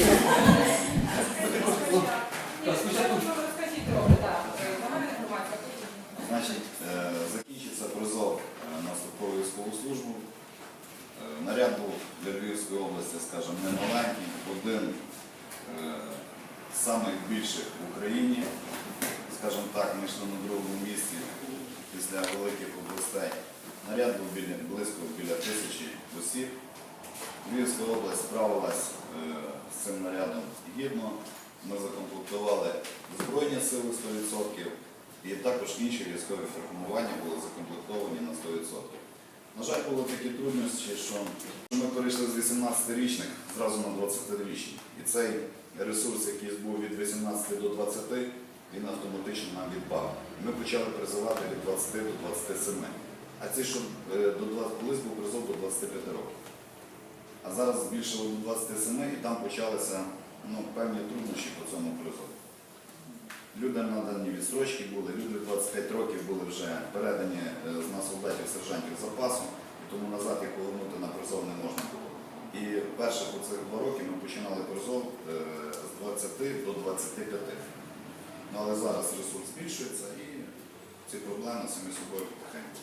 Е, закінчиться призов е, на строкову військову службу. Е, Наряд був для Львівської області, скажімо, не маленький, один з самих більших в Україні. Скажімо так, ми йшли на другому місці після великих областей. Наряд був близько біля. Львівська область справилась е, з цим нарядом гідно. Ми закомплектували Збройні сили 100%. І також інші військові формування були закомплектовані на 100%. На жаль, були такі труднощі, що ми перейшли з 18-річних зразу на 20-річні. І цей ресурс, який був від 18 до 20, він автоматично нам відпав. Ми почали призивати від 20 до 27. А ці, що е, до 20, колись був призов до 25 років. А зараз збільшили до 27 і там почалися ну, певні труднощі по цьому призову. Людям надані відстрочки були, люди 25 років були вже передані е, на солдатів сержантів запасу, і тому назад їх повернути на призов не можна було. І перше по цих два роки ми починали призов е, з 20 до 25. Ну, але зараз ресурс збільшується і ці проблеми самі собою потихеньку